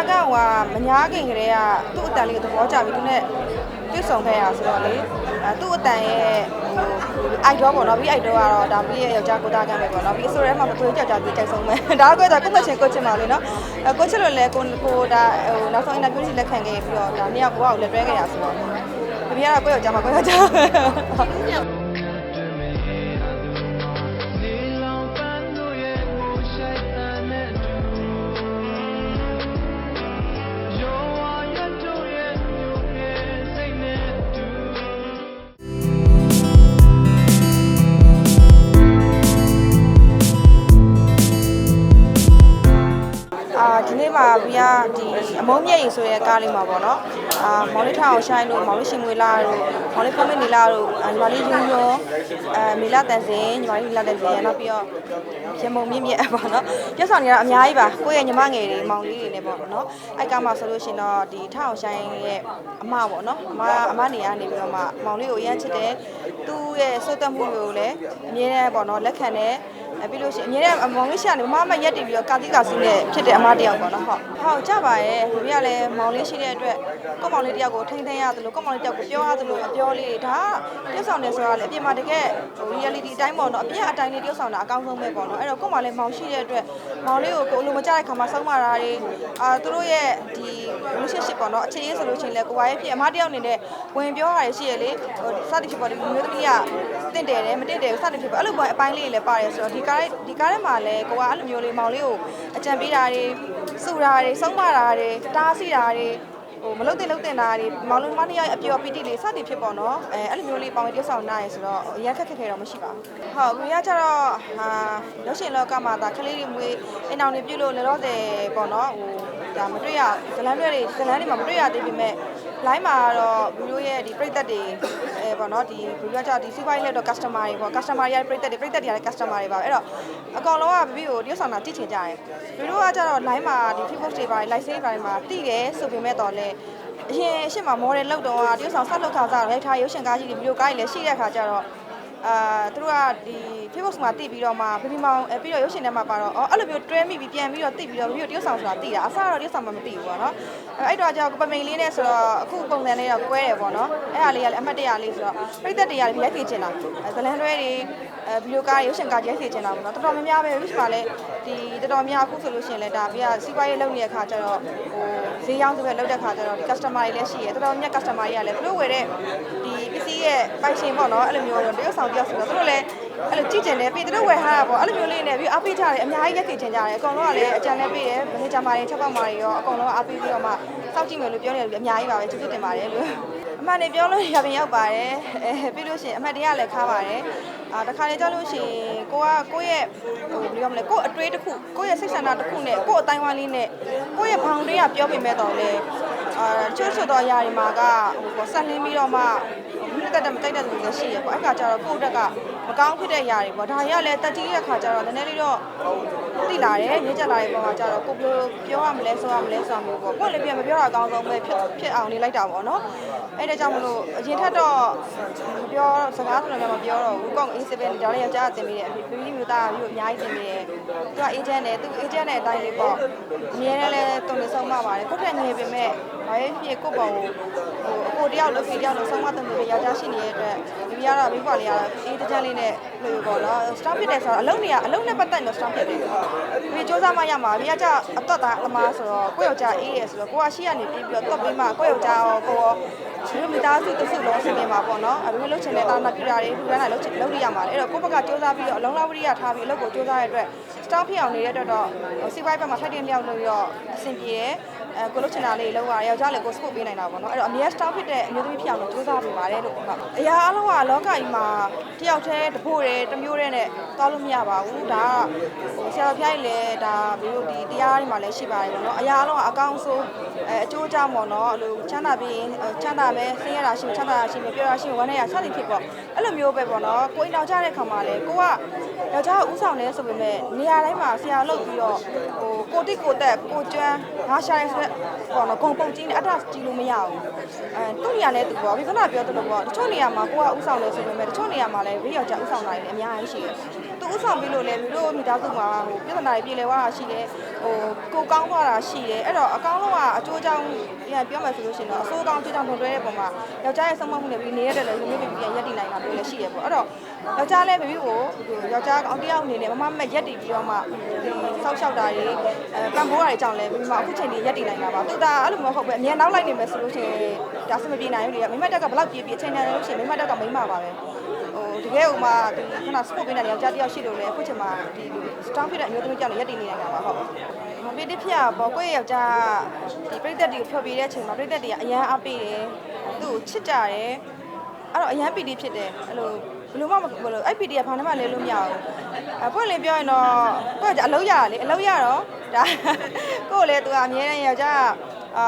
ကဟိုကမညာခင်ကလေးကသူ့အတန်လေးကိုသဘောကျပြီးသူနဲ့တွေ့ဆုံခဲ့ရဆိုတော့လေအဲသူ့အတန်ရဲ့ဟိုအိုက်တော့ပေါ့နော်ပြီးအိုက်တော့ကတော့ဒါပြီးရဲ့ယောက်ျားကိုသားကံပဲပေါ့နော်ပြီးဆိုရဲမှာမသွေးကြောက်ကြောက်ပြီးကြိုက်ဆုံးပဲဒါကတော့ကိုမချင်ကိုချင်ပါလေနော်အဲကိုချစ်လို့လဲကိုကိုဒါဟိုနောက်ဆုံးအင်တာဗျူးလေးလက်ခံခဲ့ပြီးတော့ဒါနှစ်ယောက်ကိုကလက်တွဲခဲ့ရဆိုတော့တပည့်ကတော့ကိုယောက်ျားမှာကိုယောက်ျား မှာဘီကဒီအမုံမြက်ရင်ဆိုရဲကားလေးမှာပေါ့နော်အာမောင်လေးထောင်အောင်ရှိုင်းတို့မောင်လေးရှင်မွေလာတို့မောင်လေးဖမင်းနေလာတို့အာညီမလေးယူရောအဲမီလာတန်စင်ညီမလေးမီလာတန်စင်ရနောက်ပြီးတော့ရမုံမြင့်မြင့်ပေါ့နော်ပြဿနာတွေကတော့အများကြီးပါကိုယ့်ရဲ့ညီမငယ်တွေမောင်လေးတွေနဲ့ပေါ့နော်အဲ့ကားမှာဆိုလို့ရှိရင်တော့ဒီထောင်အောင်ရှိုင်းရဲ့အမပေါ့နော်အမအမနေရနေပြီးတော့မှမောင်လေးကိုအရမ်းချစ်တယ်သူ့ရဲ့စိုးတက်မှုတွေကိုလည်းအမြဲတမ်းပေါ့နော်လက်ခံတယ် အဲပြီးလို့ရှိရင်အမြဲတမ်းအမောင်လေးရှာနေမမရက်တည်ပြီးတော့ကာတိကာစီနဲ့ဖြစ်တဲ့အမတယောက်ပေါ့နော်ဟုတ်ဟုတ်ကြပါရဲ့ဒီကလည်းမောင်လေးရှိတဲ့အတွက်ကိုယ့်မောင်လေးတယောက်ကိုထိန်းသိမ်းရတယ်လို့ကိုယ့်မောင်လေးတယောက်ကိုပြောရတယ်လို့အပြောလေးဒါကတယောက်ဆောင်တယ်ဆိုတာလည်းအပြင်မှာတကယ်ဟို reality အတိုင်းပေါ့နော်အပြင်အတိုင်းလေးတယောက်ဆောင်တာအကောင်းဆုံးပဲပေါ့နော်အဲ့တော့ကိုယ့်မောင်လေးမောင်ရှိတဲ့အတွက်မောင်လေးကိုကိုယ်လိုမကြတဲ့ခါမှာဆုံးမတာတွေအာသူတို့ရဲ့ဒီ relationship ပေါ့နော်အခြေရေးဆိုလို့ချင်းလဲကိုယ်ပါရဲ့ဖြစ်အမတယောက်အနေနဲ့ဝင်ပြောတာတွေရှိရလေဟိုစသည်ဖြစ်ပေါ့ဒီမျိုးသမီးကတင့်တယ်တယ်မတင့်တယ်ဘူးစသည်ဖြစ်ပေါ့အဲ့လိုပေါ့အပိုင်းလေးတွေလည်းပါတယ်ဆိုတော့ဒီကားဒီကားထဲမှာလည်းကိုကအဲ့လိုမျိုးလေးမောင်လေးကိုအကြံပေးတာတွေစူတာတွေဆုံးမတာတွေတားဆီးတာတွေ ဟိုမလုတ်တင်လုတ်တင်တာတွေမောင်လုံးမနှစ်ယောက်အပျော်ပီတိလေးစသည်ဖြစ်ပေါ့နော်အဲအဲ့လိုမျိုးလေးပေါင်ဝင်တယောက်ဆောင်နိုင်ဆိုတော့အရင်ခက်ခက်ခဲတော့မရှိပါဘူးဟုတ်ကိုရကြတော့ဟာရုပ်ရှင်လောကမှာဒါကလေးတွေမွေးအိမ်အောင်တွေပြုတ်လို့လည်းတော့တယ်ပေါ့နော်ဟိုဒါမတွေ့ရဇလန်းတွေဇလန်းတွေမှာမတွေ့ရသေးပေမဲ့ line မှာတော့ဘီလိုရဲ့ဒီပြိသက်တွေအဲပေါ့နော်ဒီဘီလိုကကြောင့်ဒီစီးပွားရေးလက်တော့ customer တွေပေါ့ customer တွေပြိသက်တွေပြိသက်တွေကလည်း customer တွေပါပဲအဲ့တော့အကောင်လုံးကဘီဘီကိုတရုတ်ဆောင်တာကြည့်ချင်ကြတယ်ဘီလိုကကြတော့ line မှာဒီ Facebook တွေပါ live save တွေမှာတိတယ်ဆိုပေမဲ့တော့လေအရင်အရှိမ model လောက်တော့တရုတ်ဆောင်ဆက်လောက်ခါစားရိုက်ထားရုပ်ရှင်ကားကြီးတွေဗီဒီယိုကားကြီးလည်းရှိတဲ့အခါကျတော့ အာသူတို့ကဒီ Facebook မှာတိပြီးတော့မှဘီဘီမောင်အဲပြီးတော့ရုပ်ရှင်ထဲမှာပါတော့အော်အဲ့လိုမျိုးတွဲမိပြီးပြန်ပြီးတော့တိပြီးတော့ဘီဘီကိုတရုတ်ဆောင်ဆိုတာတိတာအစားတော့တရုတ်ဆောင်မှမတိဘူးပေါ့နော်အဲအဲ့တော့ကျတော့ပမိန်လေးနဲ့ဆိုတော့အခုပုံစံလေးတော့ကွဲတယ်ပေါ့နော်အဲ့ဟာလေးကလည်းအမှတ်တရလေးဆိုတော့ပြိသက်တွေကလည်းရိုက်ဖြည့်ချင်တာဇလန်တွဲတွေအဲဗီဒီယိုကားရုပ်ရှင်ကားရိုက်ဖြည့်ချင်တာပေါ့နော်တော်တော်များများပဲ reach ပါလဲဒီတော်တော်များအခုဆိုလို့ရှိရင်လည်းဒါပြီးတော့စီးပွားရေးလုပ်နေတဲ့ခါကျတော့ဟိုဈေးရောင်းဆိုပဲလုပ်တဲ့ခါကျတော့ဒီ customer တွေလည်းရှိရတော်တော်များ customer တွေကလည်းသူတို့ဝယ်တဲ့ဒီ ပစ္စည်းရဲ့ပိုင်ရှင်ပေါ့နော်အဲ့လိုမျိုးတော့တရုတ်ဆောင်တယောက်ဆိုတော့သူတို့လည်းအဲ့လိုကြည့်ကျင်တယ်ပြီးသူတို့ဝယ်ထားတာပေါ့အဲ့လိုမျိုးလေးနဲ့ပြီးအားပေးကြတယ်အများကြီးရက်ခေချင်ကြတယ်အကောင်လုံးကလည်းအကြံလည်းပေးတယ်မနေကြမှာတွေချက်ပေါက်မှာတွေရောအကောင်လုံးကအားပေးပြီးတော့မှစောင့်ကြည့်မယ်လို့ပြောနေတယ်အများကြီးပါပဲကျေးဇူးတင်ပါတယ်လို့အမှန်နေပြောလို့ရပင်ရောက်ပါတယ်အဲပြီးလို့ရှိရင်အမှတ်တရလည်းခါပါတယ်အာတခါလေကြောက်လို့ရှိရင်ကိုကကိုယ့်ရဲ့ဟိုဘယ်လိုရမလဲကိုယ့်အတွေးတစ်ခုကိုယ့်ရဲ့စိတ်ဆန္ဒတစ်ခုနဲ့ကိုယ့်အတိုင်းဝိုင်းလေးနဲ့ကိုယ့်ရဲ့ဘောင်တွေကပြောပြမဲ့တော့လေအာ ချွတ်ချွတ်တော့ຢာတွေမှာကဟိုပေါ့ဆက်လင်းပြီးတော့မှမိတက်တဲ့မတိုက်တဲ့လူတွေရှိရပေါ့အဲ့ခါကျတော့ကိုယ့်တက်ကမကောင်းဖြစ်တဲ့ຢာတွေပေါ့ဒါကြီးကလည်းတက်ကြီးတဲ့ခါကျတော့နည်းနည်းလေးတော့တိလာတယ်ညစ်ကြလာတဲ့ပုံမှာကျတော့ကိုပြောပြောရမလဲဆိုရမလဲဆိုမျိုးပေါ့ကိုယ်လည်းပြန်မပြောတာအကောင်းဆုံးပဲဖြစ်ဖြစ်အောင်နေလိုက်တာပေါ့နော်အဲ့ဒါကြောင့်မလို့အရင်ထက်တော့မပြောစကားဆိုတော့မပြောတော့ဘူးကောင်း A7 ဒါလည်းယောက်ျားတင်ပြီးတယ်ဘီဘီမျိုးသားပြီးအများကြီးတင်ပြီးတယ်သူက agent နဲ့သူ agent နဲ့အတိုင်းလေးပေါ့အမြဲတမ်းလဲတုံနေဆုံးမပါတယ်ကိုယ့်ထက်ငယ်ပေမဲ့ဘာရဲ့ဖြစ်ကိုယ့်ဘောင်ကိုဟိုအကိုတယောက်လို့ဖေတယောက်လို့ဆုံးမတုံနေယောက်ျားရှိနေတဲ့အတွက်ဒီကတော့မိဘလေးကတော့အေးတကြလေးနဲ့လို့ပေါ့နော် stop ဖြစ်တယ်ဆိုတော့အလုံးတွေကအလုံးနဲ့ပတ်သက်လို့ stop ဖြစ်တယ်ဒီစူးစမ်းမှရမှာဒီကကြအတော့တာအမားဆိုတော့ကိုယ့်ယောက်ျားအေးရယ်ဆိုတော့ကိုကရှိရနေပြီးပြီးတော့တော့ပြီးမှကိုယ့်ယောက်ျားရောကိုရောဒီလိုမိသားစုတစ်စုလုံးဆင်နေမှာပေါ့နော်အခုလှုပ်ချင်တဲ့တာနာပြတာတွေလူတန်းတာလှုပ်ချင်လှုပ်ရမှာလေအဲ့တော့ကိုယ့်ဘက်ကစူးစမ်းပြီးတော့အလုံးလောက်ဝိရိယထားပြီးအလုပ်ကိုစူးစမ်းရတဲ့အတွက် stop ဖြစ်အောင်နေတဲ့အတွက်တော့စီးပွားရေးဘက်မှာထိုက်တင်လျောက်လို့ရောအဆင်ပြေတယ်အဲကိုလုတ်ချင်တာလေးလောက်ရတယ်ယောက်ျားလည်းကိုစပုတ်ပေးနိုင်တာပေါ့နော်အဲ့တော့အမြဲ stop ဖြစ်တဲ့အမျိုးသမီးဖြစ်အောင်လို့စူးစမ်းပေးပါတယ်လို့ဟုတ်အရာအလုံးကလောကကြီးမှာတယောက်တည်းတဖို့တည်းတစ်မျိုးတည်းနဲ့တောက်လို့မရပါဘူးဒါကဟိုဆရာတော်ဖျားကြီးလည်းဒါဘီတို့ဒီတရားတွေမှာလည်းရှိပါတယ်ပေါ့နော်အရာအလုံးကအကောင်းဆုံးအဲအကျိုးအကြောင်းပေါ့နော်အဲ့လိုချမ်းသာပြီးရင်ချမ်းသာမယ်ဆင်းရဲတာရှိချမ်းသာတာရှိမယ်ပြောတာရှိဝမ်းနေရစသည်ဖြစ်ပေါ့အဲ့လိုမျိုးပဲပေါ့နော်ကိုအိမ်တော်ကြတဲ့ခါမှာလည်းကိုကယောက်ျားကဥဆောင်လဲဆိုပေမဲ့နေရာတိုင်းမှာဆရာလုပ်ပြီးတော့ဟိုကိုတိကိုတက်ကိုကျွမ်းငါရှာရဲဆိုတဲ့ပေါ့နော်ဂုံပုံကြီးနဲ့အတ္တကြီးလို့မရဘူးအဲသူ့နေရာနဲ့သူပေါ့ဒီခဏပြောသလိုပေါ့တချို့နေရာမှာကိုကဥဆောင်လဲဆိုပေမဲ့တချို့နေရာမှာလည်းဘေးယောက်ျားဥဆောင်တာတွေလည်းအများကြီးရှိတယ်သူသူဥဆောင်ပြီးလို့လည်းမျိုးတို့မိသားစုမှာဟိုပြဿနာတွေပြေလည်သွားတာရှိတယ် ဟိုကိုကောင်းသွားတာရှိတယ်အဲ့တော့အကောင်းလုံးကအကျိုးကြောင့်ပြန်ပြောမယ်ဆိုလို့ရှိရင်တော့အဆိုးကောင်းအကျိုးကြောင့်တွဲတဲ့ပုံမှာယောက်ျားရဲ့ဆုံးမမှုနဲ့ပြီးနေရတယ်လည်းလူမျိုးတွေပြန်ရက်တည်နိုင်တာမျိုးလည်းရှိရပေါ့အဲ့တော့ယောက်ျားလည်းဘေဘီကိုယောက်ျားအောင်တယောက်အနေနဲ့မမမက်ရက်တည်ပြီးတော့မှဒီဆောက်ရှောက်တာတွေအဲပံ့ပိုးတာတွေကြောင့်လည်းဘေဘီမှာအခုချိန်ကြီးရက်တည်နိုင်တာပါသူကအဲ့လိုမဟုတ်ပဲအမြဲနောက်လိုက်နေမယ်ဆိုလို့ရှိရင်ဒါစမပြေနိုင်ဘူးလေမိမတက်ကဘလောက်ပြေးပြေးအချိန်နဲ့လို့ရှိရင်မိမတက်ကမိမပါပဲ ဟိုတကယ်ဟိုမှာဒီခဏ sport ပေးနေတဲ့ယောက်ျားတစ်ယောက်ရှိလို့လေအခုချိန်မှာဒီ strong fit တဲ့အမျိုးသမီးကြောင့်လည်းရက်တည်နေနိုင်တာပါဟုတ်မပီတိဖြစ်ရပေါ့ကိုယ့်ရဲ့ယောက်ျားဒီပြိသက်တွေကိုဖျော်ပြတဲ့အချိန်မှာပြိသက်တွေကအရန်အားပေးတယ်သူ့ကိုချစ်ကြတယ်အဲ့တော့အရန်ပီတိဖြစ်တယ်အဲ့လိုဘယ်လိုမှမဘယ်လိုအဲ့ပီတိကဘာနဲ့မှလဲလို့မရဘူးအပွင့်လေးပြောရင်တော့ကိုယ့်ကအလုပ်ရတာလေအလုပ်ရတော့ဒါကိုယ့်ကိုလည်းသူကအမြဲတမ်းယောက်ျား အာ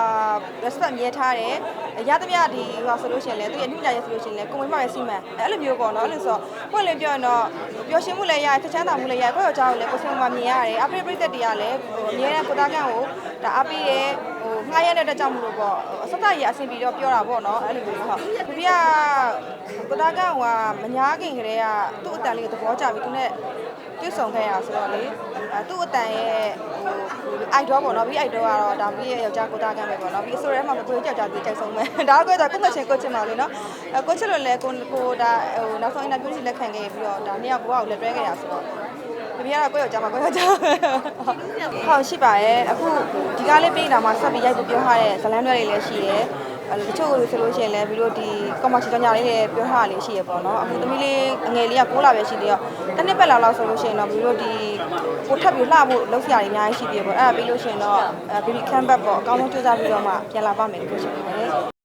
respect မြဲထားတယ်ရသမျှဒီဟောဆိုလို့ရှိရင်လည်းသူရဲ့အမှုကြရဆိုလို့ရှိရင်လည်းကိုယ်ဝင်မှပဲစီမံအဲ့လိုမျိုးပေါ့နော်အဲ့လိုဆိုပွင့်လေးပြောရင်တော့ပျော်ရွှင်မှုလည်းရတယ်ချမ်းသာမှုလည်းရတယ်ကိုယ့်ယောက်ျားကိုလည်းကိုယ်ဆုံးမမြင်ရတယ်အပိပိသက်တွေကလည်းဟိုအမြဲတမ်းကိုသားကန့်ကိုဒါအပိရဲ့ဟိုငှားရတဲ့တက်ကြောင့်မလို့ပေါ့အစစရအဆင်ပြီးတော့ပြောတာပေါ့နော်အဲ့လိုမျိုးဟုတ်ပြပြကိုသားကန့်ကမညာခင်ကလေးကသူ့အတန်လေးကိုသဘောကျပြီးသူနဲ့ တွေ့ဆုံခဲ့ရဆိုတော့လေအဲသူ့အတန်ရဲ့ဟိုအိုက်ဒေါပေါ့နော်ပြီးအိုက်ဒေါကတော့ဒါပြီးရဲ့ယောက်ျားကိုသားကန့်ပဲပေါ့နော်ပြီးအစိုးရမှာကိုကြောက်ကြပြီးတိုက်ဆုံးမယ်ဒါကတော့ကိုယ့်ချင်းကိုချင်ပါလေနော်အဲကိုချစ်လို့လဲကိုကိုဒါဟိုနောက်ဆုံးအင်တာဗျူးကြီးလက်ခံခဲ့ပြီးတော့ဒါနှစ်ယောက်ဘဝကိုလက်တွဲခဲ့ရဆိုတော့။ဒီကတော့ကိုယ့်ယောက်ျားမှာကိုယ့်ယောက်ျားဟုတ်ရှိပါရဲ့အခုဒီကားလေးပြီးတာမှာဆက်ပြီးရိုက်ဖို့ပြောထားတဲ့ဇလန်းတွေလေးလည်းရှိတယ်။ အဲတချို့ဆိုလို့ရှိရင်လည်းပြီးတော့ဒီကော်မချီကြောင်ညာလေးတွေပြောထားတာလေးရှိရပေါ့နော်။အခုသမီးလေးအငယ်လေးက6လပဲရှိသေးတော့တစ်နှစ်ပတ်လောက်လောက်ဆိုလို့ရှိရင်တော့ပြီးတော့ဒီကိုထပ်ပြီးလှဖို့လုပ်စရာတွေအများကြီးရှိသေးပေါ့။အဲ့ဒါပြီးလို့ရှိရင်တော့ဘီဘီကမ်ဘတ်ပေါ့အကောင်းဆုံးစူးစမ်းပြီးတော့မှပြန်လာပါမယ်လို့ပြောချင်ပါတယ်။